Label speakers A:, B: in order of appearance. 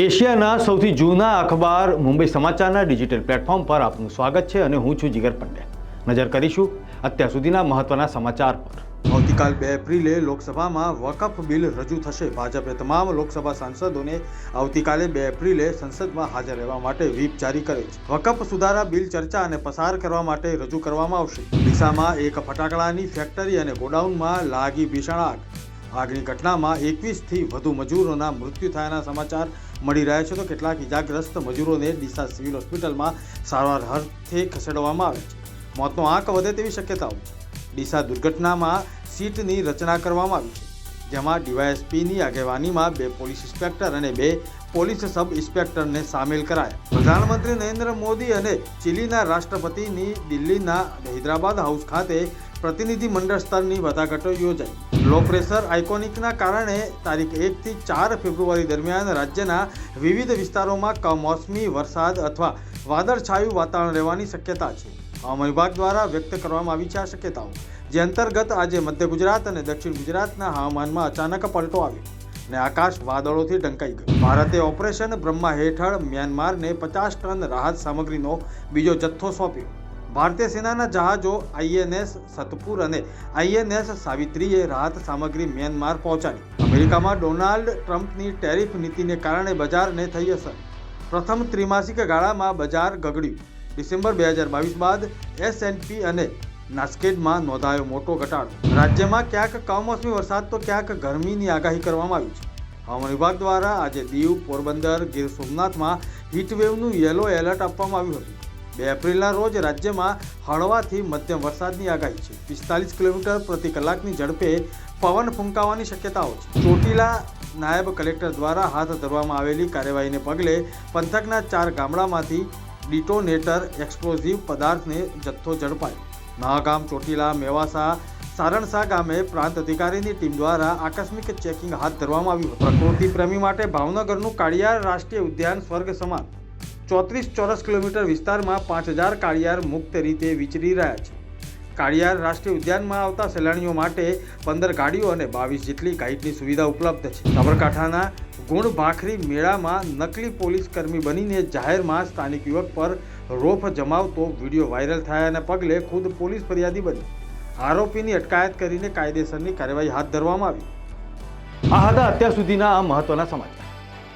A: એશિયાના સૌથી જૂના અખબાર મુંબઈ સમાચારના ડિજિટલ પ્લેટફોર્મ પર આપનું સ્વાગત છે અને હું છું જીગર પંડ્યા. નજર કરીશું અત્યાર સુધીના મહત્વના સમાચાર પર. આવતીકાલ બે એપ્રિલે લોકસભામાં વકફ બિલ રજૂ થશે. ભાજપે તમામ લોકસભા સાંસદોને આવતીકાલે બે એપ્રિલે સંસદમાં હાજર રહેવા માટે વ્હીપ જારી કરે છે. વકફ સુધારા બિલ ચર્ચા અને પસાર કરવા માટે રજૂ કરવામાં આવશે. ડીસામાં એક ફટાકડાની ફેક્ટરી અને ગોડાઉનમાં લાગી ભીષણ આગ. આગની ઘટનામાં એકવીસથી વધુ મજૂરોના મૃત્યુ થયાના સમાચાર મળી રહ્યા છે. તો કેટલાક ઇજાગ્રસ્ત મજૂરોને ડીસા સિવિલ હોસ્પિટલમાં સારવાર અર્થે ખસેડવામાં આવે છે. મોતનો આંક વધે તેવી શક્યતાઓ છે. ડીસા દુર્ઘટનામાં સીટની રચના કરવામાં આવી છે. જેમાં ડીવાયએસપીની આગેવાનીમાં બે પોલીસ ઇન્સ્પેક્ટર અને બે પોલીસ સબ ઇન્સ્પેક્ટરને સામેલ કરાયા. પ્રધાનમંત્રી નરેન્દ્ર મોદી અને ચીલીના રાષ્ટ્રપતિની દિલ્હીના હૈદરાબાદ હાઉસ ખાતે પ્રતિનિધિ મંડળ સ્તરની વાટાઘાટો યોજાઈ. લો પ્રેશર આઇકોનિકના કારણે તારીખ એકથી ચાર ફેબ્રુઆરી દરમિયાન રાજ્યના વિવિધ વિસ્તારોમાં કમોસમી વરસાદ અથવા વાદળછાયું વાતાવરણ રહેવાની શક્યતા છે. હવામાન વિભાગ દ્વારા વ્યક્ત કરવામાં આવી છે આ શક્યતાઓ, જે અંતર્ગત આજે મધ્ય ગુજરાત અને દક્ષિણ ગુજરાતના હવામાનમાં અચાનક પલટો આવ્યો અને આકાશ વાદળોથી ઢંકાઈ ગયું. ભારતે ઓપરેશન બ્રહ્મા હેઠળ મ્યાનમારને પચાસ ટન રાહત સામગ્રીનો બીજો જથ્થો સોંપ્યો. ભારતીય સેનાના જહાજો આઈએનએસ સતપુર અને આઈએનએસ સાવિત્રીએ રાહત સામગ્રી મ્યાનમાર પહોંચાડી. અમેરિકામાં ડોનાલ્ડ ટ્રમ્પની ટેરિફ નીતિને કારણે બજારને થઈ અસર. પ્રથમ ત્રિમાસિક ગાળામાં બજાર ગગડ્યું. ડિસેમ્બર બે હજાર બાવીસ બાદ એસએનપી અને નાસ્કેડમાં નોંધાયો મોટો ઘટાડો. રાજ્યમાં ક્યાંક કમોસમી વરસાદ તો ક્યાંક ગરમીની આગાહી કરવામાં આવી છે. હવામાન વિભાગ દ્વારા આજે દીવ પોરબંદર ગીર સોમનાથમાં હીટવેવનું યલો એલર્ટ આપવામાં આવ્યું હતું. બે એપ્રિલના રોજ રાજ્યમાં હળવાથી મધ્યમ વરસાદની આગાહી છે. પિસ્તાલીસ કિલોમીટર પ્રતિ કલાકની ઝડપે પવન ફૂંકાવાની શક્યતાઓ છે. ચોટીલા નાયબ કલેક્ટર દ્વારા હાથ ધરવામાં આવેલી કાર્યવાહીને પગલે પંથકના ચાર ગામડામાંથી ડિટોનેટર એક્સપ્લોઝિવ પદાર્થને જથ્થો ઝડપાયો. મહાગામ, ચોટીલા, મેવાસા, સારણસા ગામે પ્રાંત અધિકારીની ટીમ દ્વારા આકસ્મિક ચેકિંગ હાથ ધરવામાં આવ્યું હતું. પ્રકૃતિ પ્રેમી માટે ભાવનગરનું કાળિયાર રાષ્ટ્રીય ઉદ્યાન સ્વર્ગ સમાન ચોત્રીસ ચોરસ કિલોમીટર વિસ્તારમાં પાંચ હજાર કાળિયાર મુક્ત રીતે વિચરી રહ્યા છે. કાળિયાર રાષ્ટ્રીય ઉદ્યાનમાં આવતા સહેલાણીઓ માટે પંદર ગાડીઓ અને બાવીસ જેટલી ગાઈડની સુવિધા ઉપલબ્ધ છે. સાબરકાંઠાના ગુણ ભાખરી મેળામાં નકલી પોલીસ કર્મી બનીને જાહેરમાં સ્થાનિક યુવક પર રોફ જમાવતો વીડિયો વાયરલ થયાને પગલે ખુદ પોલીસ ફરિયાદી બની. આરોપીની અટકાયત કરીને કાયદેસરની કાર્યવાહી હાથ ધરવામાં આવી. આ હતા અત્યાર સુધીના આ મહત્વના સમાચાર.